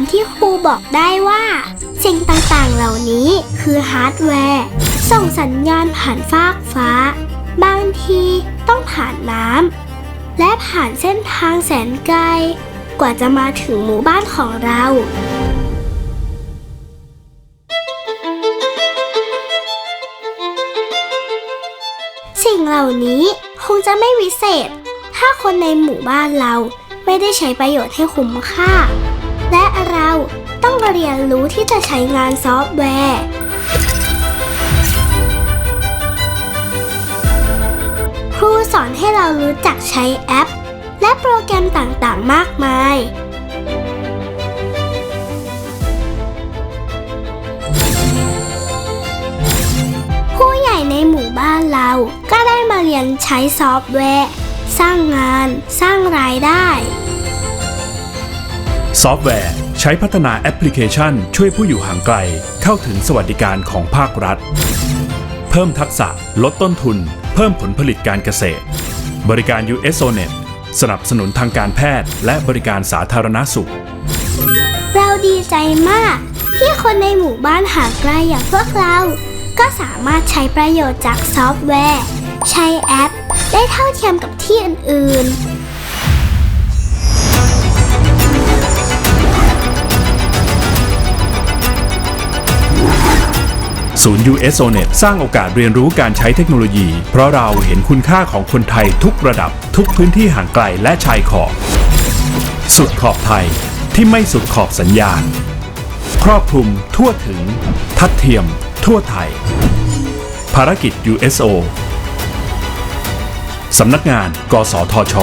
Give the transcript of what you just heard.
ามที่ครูบอกได้ว่าสิ่งต่างๆเหล่านี้คือฮาร์ดแวร์ ส่งสัญญาณผ่านฟากฟ้า บางทีต้องผ่านน้ำและผ่านเส้นทางแสนไกล กว่าจะมาถึงหมู่บ้านของเราสิ่งเหล่านี้คงจะไม่วิเศษ ถ้าคนในหมู่บ้านเราไม่ได้ใช้ประโยชน์ให้คุ้มค่า และเราต้องเรียนรู้ที่จะใช้งานซอฟต์แวร์ ครูสอนให้เรารู้จักใช้แอป และโปรแกรมต่างๆ มากมาย ผู้ใหญ่ในหมู่บ้านเราก็ได้มาเรียนใช้ซอฟต์แวร์ สร้างงาน สร้างรายได้ ซอฟต์แวร์ใช้พัฒนาแอปพลิเคชัน ช่วยผู้อยู่ห่างไกล เข้าถึงสวัสดิการของภาครัฐ เพิ่มทักษะลดต้นทุน เพิ่มผลผลิตการเกษตร บริการ USONET สนับสนุนทางการแพทย์ และบริการสาธารณสุข เราดีใจมาก ที่คนในหมู่บ้านห่างไกลอย่างพวกเรา ก็สามารถใช้ประโยชน์จากซอฟต์แวร์ ใช้แอป ได้เท่าเทียมกับที่อื่นๆ ศูนย์ USONET สร้างโอกาสเรียนรู้การใช้เทคโนโลยี เพราะเราเห็นคุณค่าของคนไทยทุกระดับ ทุกพื้นที่ห่างไกลและชายขอบ สุดขอบไทยที่ไม่สุดขอบสัญญาณ ครอบคลุมทั่วถึง ทัดเทียม ทั่วไทย ภารกิจ USO สำนักงาน กสทช